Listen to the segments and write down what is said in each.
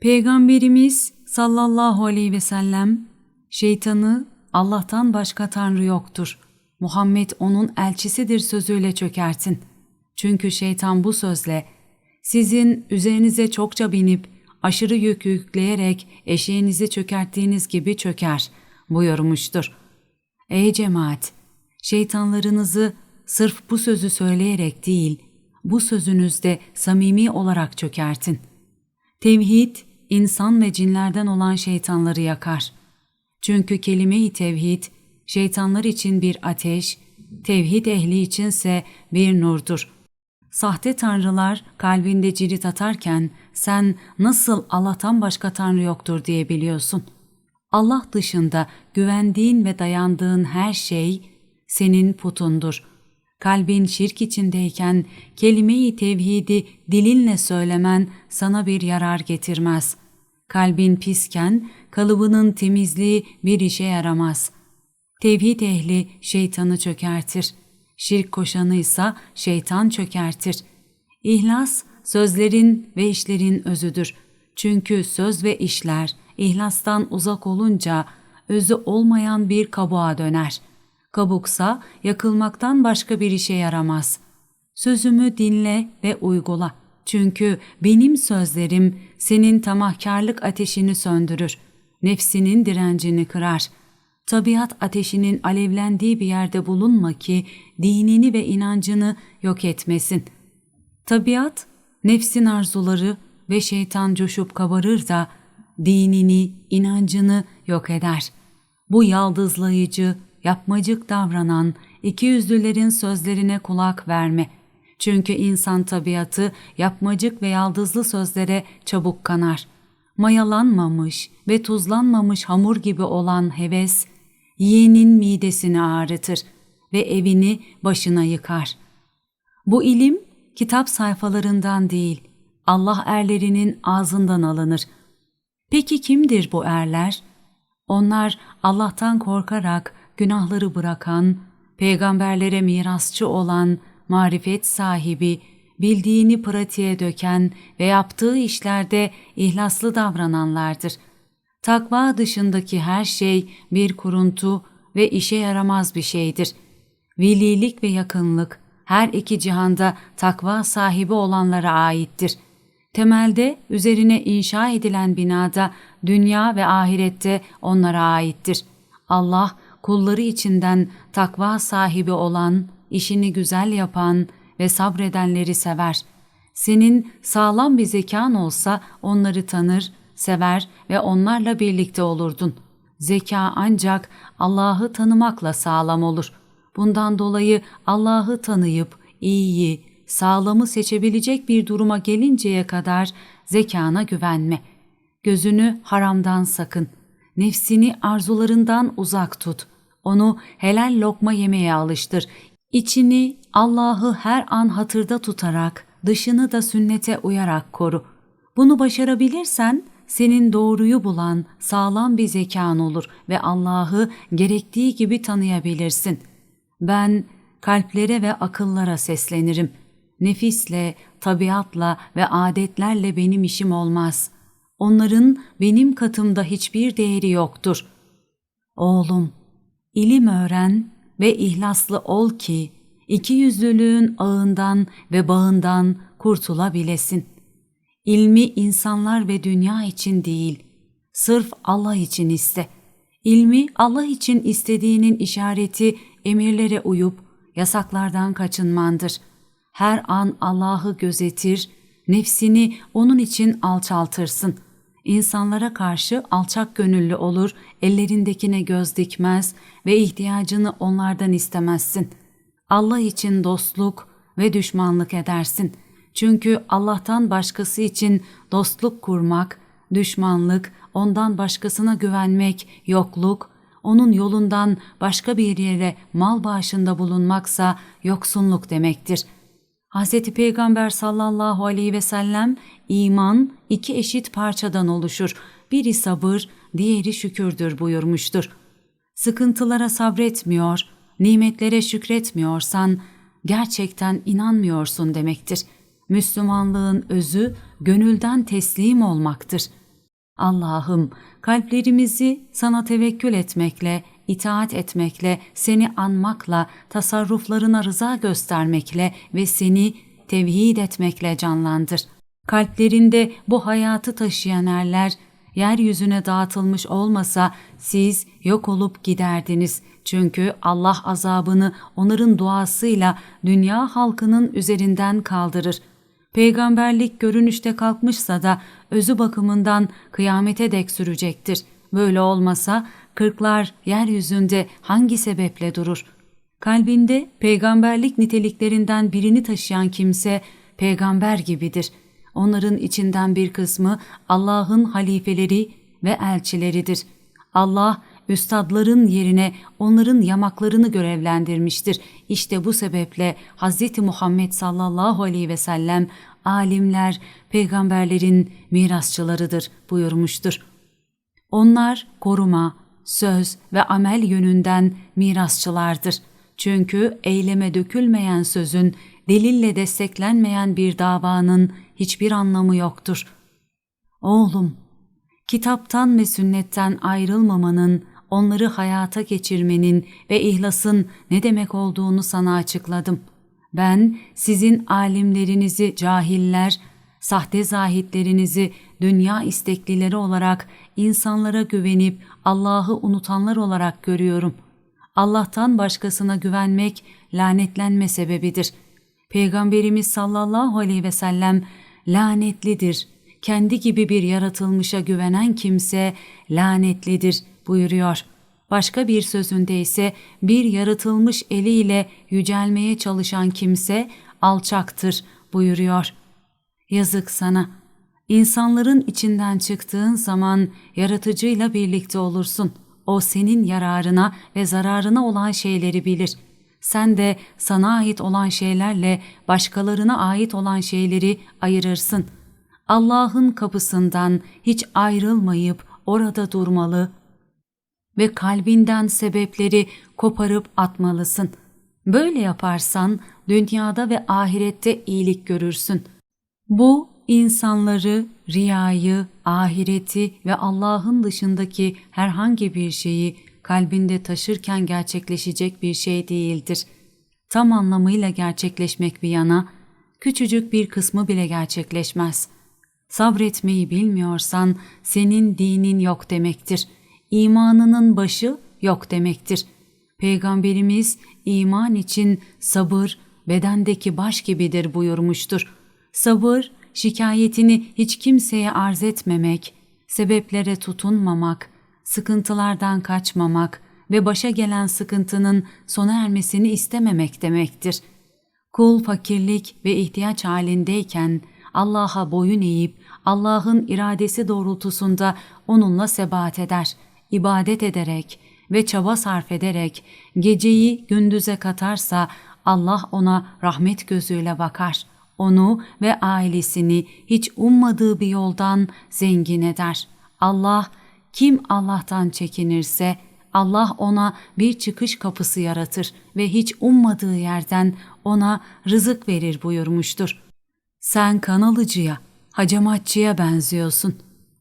Peygamberimiz sallallahu aleyhi ve sellem şeytanı Allah'tan başka tanrı yoktur. Muhammed onun elçisidir sözüyle çökertin. Çünkü şeytan bu sözle sizin üzerinize çokça binip aşırı yük yükleyerek eşeğinizi çökerttiğiniz gibi çöker buyurmuştur. Ey cemaat! Şeytanlarınızı sırf bu sözü söyleyerek değil, bu sözünüzde samimi olarak çökertin. Tevhid, insan ve cinlerden olan şeytanları yakar. Çünkü kelime-i tevhid, şeytanlar için bir ateş, tevhid ehli içinse bir nurdur. Sahte tanrılar kalbinde cirit atarken sen nasıl Allah'tan başka tanrı yoktur diye biliyorsun. Allah dışında güvendiğin ve dayandığın her şey senin putundur. Kalbin şirk içindeyken kelime-i tevhidi dilinle söylemen sana bir yarar getirmez. Kalbin pisken kalıbının temizliği bir işe yaramaz. Tevhid ehli şeytanı çökertir. Şirk koşanı ise şeytan çökertir. İhlas sözlerin ve işlerin özüdür. Çünkü söz ve işler ihlastan uzak olunca özü olmayan bir kabuğa döner. Kabuksa yakılmaktan başka bir işe yaramaz. Sözümü dinle ve uygula. Çünkü benim sözlerim senin tamahkarlık ateşini söndürür. Nefsinin direncini kırar. Tabiat ateşinin alevlendiği bir yerde bulunma ki dinini ve inancını yok etmesin. Tabiat, nefsin arzuları ve şeytan coşup kabarır da dinini, inancını yok eder. Bu yaldızlayıcı, yapmacık davranan ikiyüzlülerin sözlerine kulak verme. Çünkü insan tabiatı yapmacık ve yaldızlı sözlere çabuk kanar. Mayalanmamış ve tuzlanmamış hamur gibi olan heves, yiyenin midesini ağrıtır ve evini başına yıkar. Bu ilim kitap sayfalarından değil, Allah erlerinin ağzından alınır. Peki kimdir bu erler? Onlar Allah'tan korkarak günahları bırakan, peygamberlere mirasçı olan, marifet sahibi, bildiğini pratiğe döken ve yaptığı işlerde ihlaslı davrananlardır. Takva dışındaki her şey bir kuruntu ve işe yaramaz bir şeydir. Velilik ve yakınlık her iki cihanda takva sahibi olanlara aittir. Temelde üzerine inşa edilen binada dünya ve ahirette onlara aittir. Allah kulları içinden takva sahibi olan, işini güzel yapan ve sabredenleri sever. Senin sağlam bir zekan olsa onları tanır, sever ve onlarla birlikte olurdun. Zeka ancak Allah'ı tanımakla sağlam olur. Bundan dolayı Allah'ı tanıyıp iyiyi, sağlamı seçebilecek bir duruma gelinceye kadar zekana güvenme. Gözünü haramdan sakın. Nefsini arzularından uzak tut. Onu helal lokma yemeye alıştır. İçini Allah'ı her an hatırda tutarak, dışını da sünnete uyarak koru. Bunu başarabilirsen senin doğruyu bulan sağlam bir zekan olur ve Allah'ı gerektiği gibi tanıyabilirsin. Ben kalplere ve akıllara seslenirim. Nefisle, tabiatla ve adetlerle benim işim olmaz. Onların benim katımda hiçbir değeri yoktur. Oğlum, ilim öğren ve ihlaslı ol ki iki yüzlülüğün ağından ve bağından kurtulabilesin. İlmi insanlar ve dünya için değil, sırf Allah için iste. İlmi Allah için istediğinin işareti emirlere uyup yasaklardan kaçınmandır. Her an Allah'ı gözetir, nefsini onun için alçaltırsın. İnsanlara karşı alçak gönüllü olur, ellerindekine göz dikmez ve ihtiyacını onlardan istemezsin. Allah için dostluk ve düşmanlık edersin. Çünkü Allah'tan başkası için dostluk kurmak, düşmanlık, ondan başkasına güvenmek, yokluk, onun yolundan başka bir yere mal bağışında bulunmaksa yoksunluk demektir. Hz. Peygamber sallallahu aleyhi ve sellem iman iki eşit parçadan oluşur. Biri sabır, diğeri şükürdür buyurmuştur. Sıkıntılara sabretmiyor, nimetlere şükretmiyorsan gerçekten inanmıyorsun demektir. Müslümanlığın özü gönülden teslim olmaktır. Allah'ım kalplerimizi sana tevekkül etmekle, itaat etmekle, seni anmakla, tasarruflarına rıza göstermekle ve seni tevhid etmekle canlandır. Kalplerinde bu hayatı taşıyan erler, yeryüzüne dağıtılmış olmasa siz yok olup giderdiniz. Çünkü Allah azabını onların duasıyla dünya halkının üzerinden kaldırır. Peygamberlik görünüşte kalkmışsa da özü bakımından kıyamete dek sürecektir. Böyle olmasa kırklar yeryüzünde hangi sebeple durur? Kalbinde peygamberlik niteliklerinden birini taşıyan kimse peygamber gibidir. Onların içinden bir kısmı Allah'ın halifeleri ve elçileridir. Allah üstadların yerine onların yamaklarını görevlendirmiştir. İşte bu sebeple Hz. Muhammed sallallahu aleyhi ve sellem alimler peygamberlerin mirasçılarıdır buyurmuştur. Onlar koruma, söz ve amel yönünden mirasçılardır. Çünkü eyleme dökülmeyen sözün, delille desteklenmeyen bir davanın hiçbir anlamı yoktur. Oğlum, kitaptan ve sünnetten ayrılmamanın, onları hayata geçirmenin ve ihlasın ne demek olduğunu sana açıkladım. Ben sizin alimlerinizi cahiller, sahte zahitlerinizi dünya isteklileri olarak insanlara güvenip Allah'ı unutanlar olarak görüyorum. Allah'tan başkasına güvenmek lanetlenme sebebidir. Peygamberimiz sallallahu aleyhi ve sellem lanetlidir. Kendi gibi bir yaratılmışa güvenen kimse lanetlidir buyuruyor. Başka bir sözünde ise bir yaratılmış eliyle yücelmeye çalışan kimse alçaktır buyuruyor. Yazık sana. İnsanların içinden çıktığın zaman yaratıcıyla birlikte olursun. O senin yararına ve zararına olan şeyleri bilir. Sen de sana ait olan şeylerle başkalarına ait olan şeyleri ayırırsın. Allah'ın kapısından hiç ayrılmayıp orada durmalı ve kalbinden sebepleri koparıp atmalısın. Böyle yaparsan dünyada ve ahirette iyilik görürsün. Bu insanları, riyayı, ahireti ve Allah'ın dışındaki herhangi bir şeyi kalbinde taşırken gerçekleşecek bir şey değildir. Tam anlamıyla gerçekleşmek bir yana, küçücük bir kısmı bile gerçekleşmez. Sabretmeyi bilmiyorsan senin dinin yok demektir. İmanının başı yok demektir. Peygamberimiz iman için sabır bedendeki baş gibidir buyurmuştur. Sabır şikayetini hiç kimseye arz etmemek, sebeplere tutunmamak, sıkıntılardan kaçmamak ve başa gelen sıkıntının sona ermesini istememek demektir. Kul fakirlik ve ihtiyaç halindeyken Allah'a boyun eğip Allah'ın iradesi doğrultusunda onunla sebat eder, ibadet ederek ve çaba sarf ederek geceyi gündüze katarsa Allah ona rahmet gözüyle bakar.'' Onu ve ailesini hiç ummadığı bir yoldan zengin eder. Allah kim Allah'tan çekinirse Allah ona bir çıkış kapısı yaratır ve hiç ummadığı yerden ona rızık verir buyurmuştur. Sen kan alıcıya, hacamatçıya benziyorsun.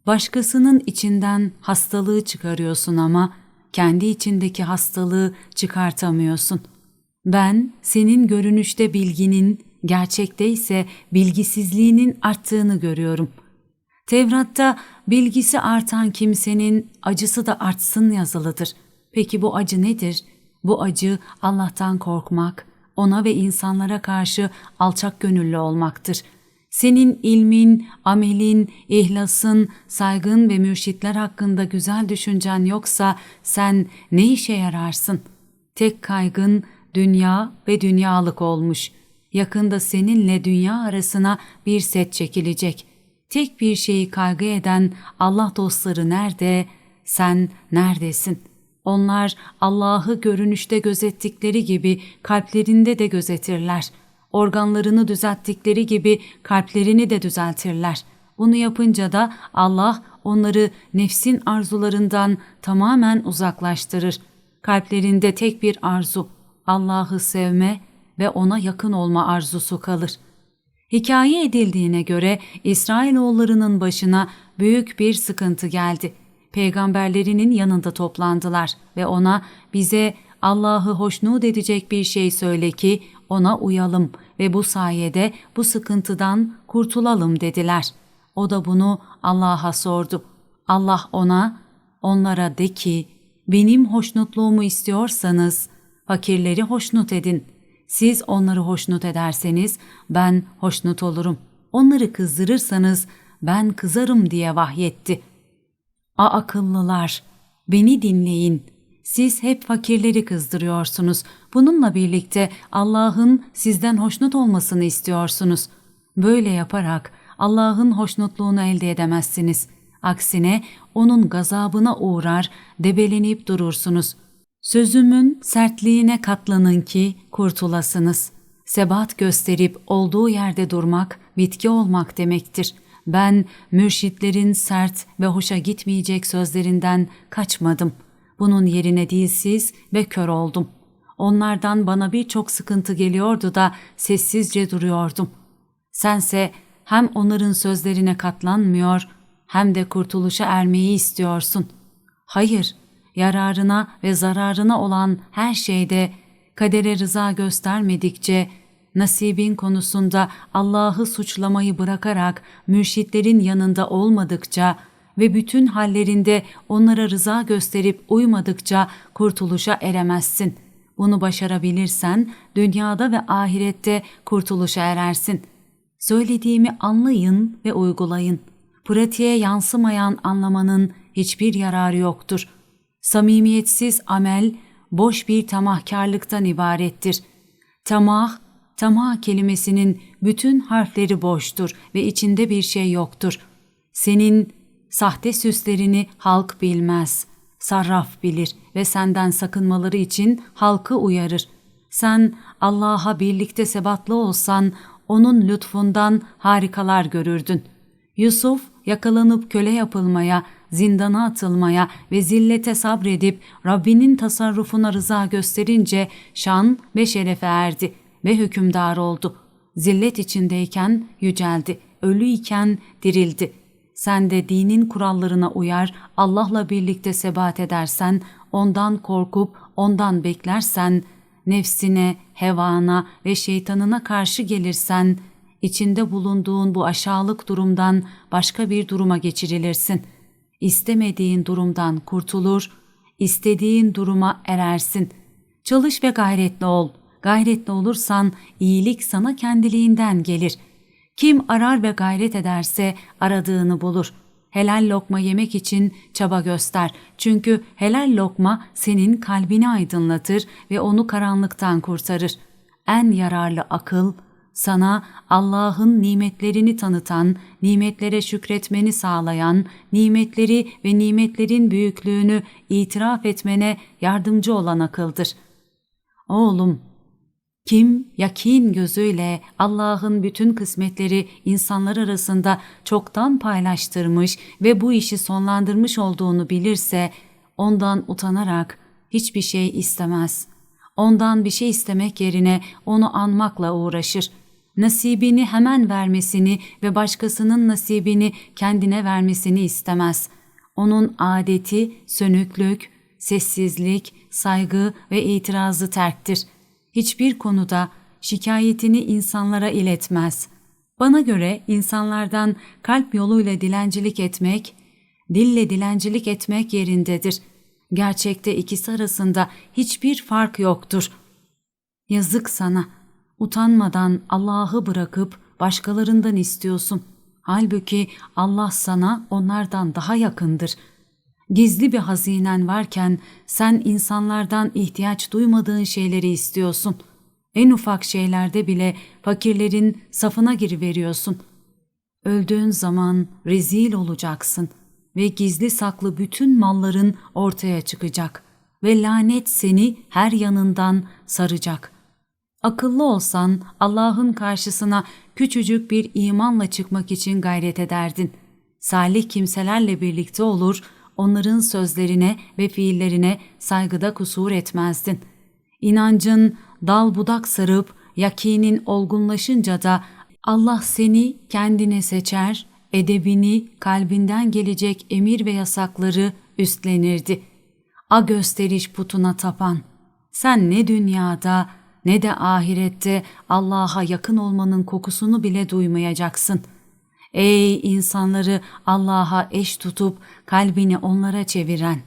Başkasının içinden hastalığı çıkarıyorsun ama kendi içindeki hastalığı çıkartamıyorsun. Ben senin görünüşte bilginin, gerçekte ise bilgisizliğinin arttığını görüyorum. Tevrat'ta bilgisi artan kimsenin acısı da artsın yazılıdır. Peki bu acı nedir? Bu acı Allah'tan korkmak, ona ve insanlara karşı alçak gönüllü olmaktır. Senin ilmin, amelin, ihlasın, saygın ve mürşitler hakkında güzel düşüncen yoksa sen ne işe yararsın? Tek kaygın dünya ve dünyalık olmuş. Yakında seninle dünya arasına bir set çekilecek. Tek bir şeyi kaygı eden Allah dostları nerede, sen neredesin? Onlar Allah'ı görünüşte gözettikleri gibi kalplerinde de gözetirler. Organlarını düzelttikleri gibi kalplerini de düzeltirler. Bunu yapınca da Allah onları nefsin arzularından tamamen uzaklaştırır. Kalplerinde tek bir arzu, Allah'ı sevme ve ona yakın olma arzusu kalır. Hikaye edildiğine göre İsrailoğullarının başına büyük bir sıkıntı geldi. Peygamberlerinin yanında toplandılar ve ona bize Allah'ı hoşnut edecek bir şey söyle ki ona uyalım ve bu sayede bu sıkıntıdan kurtulalım dediler. O da bunu Allah'a sordu. Allah ona, onlara de ki, benim hoşnutluğumu istiyorsanız fakirleri hoşnut edin. Siz onları hoşnut ederseniz ben hoşnut olurum. Onları kızdırırsanız ben kızarım diye vahyetti. A akıllılar, beni dinleyin. Siz hep fakirleri kızdırıyorsunuz. Bununla birlikte Allah'ın sizden hoşnut olmasını istiyorsunuz. Böyle yaparak Allah'ın hoşnutluğunu elde edemezsiniz. Aksine onun gazabına uğrar, debelenip durursunuz. Sözümün sertliğine katlanın ki kurtulasınız. Sebat gösterip olduğu yerde durmak, bitki olmak demektir. Ben mürşitlerin sert ve hoşa gitmeyecek sözlerinden kaçmadım. Bunun yerine dilsiz ve kör oldum. Onlardan bana birçok sıkıntı geliyordu da sessizce duruyordum. Sense hem onların sözlerine katlanmıyor hem de kurtuluşa ermeyi istiyorsun. Hayır, yararına ve zararına olan her şeyde kadere rıza göstermedikçe nasibin konusunda Allah'ı suçlamayı bırakarak mürşitlerin yanında olmadıkça ve bütün hallerinde onlara rıza gösterip uymadıkça kurtuluşa eremezsin. Bunu başarabilirsen dünyada ve ahirette kurtuluşa erersin. Söylediğimi anlayın ve uygulayın. Pratiğe yansımayan anlamanın hiçbir yararı yoktur. Samimiyetsiz amel boş bir tamahkarlıktan ibarettir. Tamah, tamah kelimesinin bütün harfleri boştur ve içinde bir şey yoktur. Senin sahte süslerini halk bilmez. Sarraf bilir ve senden sakınmaları için halkı uyarır. Sen Allah'a birlikte sebatlı olsan onun lütfundan harikalar görürdün. Yusuf yakalanıp köle yapılmaya, zindana atılmaya ve zillete sabredip Rabbinin tasarrufuna rıza gösterince şan ve şerefe erdi ve hükümdar oldu. Zillet içindeyken yüceldi, ölüyken dirildi. Sen de dinin kurallarına uyar, Allah'la birlikte sebat edersen, ondan korkup ondan beklersen, nefsine, hevana ve şeytanına karşı gelirsen, içinde bulunduğun bu aşağılık durumdan başka bir duruma geçirilirsin. İstemediğin durumdan kurtulur, istediğin duruma erersin. Çalış ve gayretli ol. Gayretli olursan iyilik sana kendiliğinden gelir. Kim arar ve gayret ederse aradığını bulur. Helal lokma yemek için çaba göster. Çünkü helal lokma senin kalbini aydınlatır ve onu karanlıktan kurtarır. En yararlı akıl, sana Allah'ın nimetlerini tanıtan, nimetlere şükretmeni sağlayan, nimetleri ve nimetlerin büyüklüğünü itiraf etmene yardımcı olan akıldır. Oğlum, kim yakin gözüyle Allah'ın bütün kısmetleri insanlar arasında çoktan paylaştırmış ve bu işi sonlandırmış olduğunu bilirse, ondan utanarak hiçbir şey istemez. Ondan bir şey istemek yerine onu anmakla uğraşır.'' Nasibini hemen vermesini ve başkasının nasibini kendine vermesini istemez. Onun adeti sönüklük, sessizlik, saygı ve itirazı terktir. Hiçbir konuda şikayetini insanlara iletmez. Bana göre insanlardan kalp yoluyla dilencilik etmek, dille dilencilik etmek yerindedir. Gerçekte ikisi arasında hiçbir fark yoktur. Yazık sana.'' Utanmadan Allah'ı bırakıp başkalarından istiyorsun. Halbuki Allah sana onlardan daha yakındır. Gizli bir hazinen varken sen insanlardan ihtiyaç duymadığın şeyleri istiyorsun. En ufak şeylerde bile fakirlerin safına giriveriyorsun. Öldüğün zaman rezil olacaksın ve gizli saklı bütün malların ortaya çıkacak ve lanet seni her yanından saracak.'' Akıllı olsan Allah'ın karşısına küçücük bir imanla çıkmak için gayret ederdin. Salih kimselerle birlikte olur, onların sözlerine ve fiillerine saygıda kusur etmezdin. İnancın dal budak sarıp yakinin olgunlaşınca da Allah seni kendine seçer, edebini, kalbinden gelecek emir ve yasakları üstlenirdi. A gösteriş putuna tapan. Sen ne dünyada ne de ahirette Allah'a yakın olmanın kokusunu bile duymayacaksın. Ey insanları Allah'a eş tutup kalbini onlara çeviren!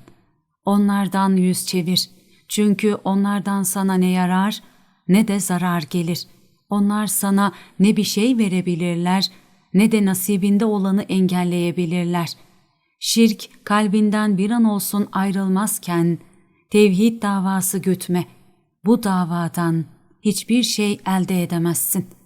Onlardan yüz çevir. Çünkü onlardan sana ne yarar ne de zarar gelir. Onlar sana ne bir şey verebilirler ne de nasibinde olanı engelleyebilirler. Şirk kalbinden bir an olsun ayrılmazken tevhid davası gütme. Bu davadan hiçbir şey elde edemezsin.''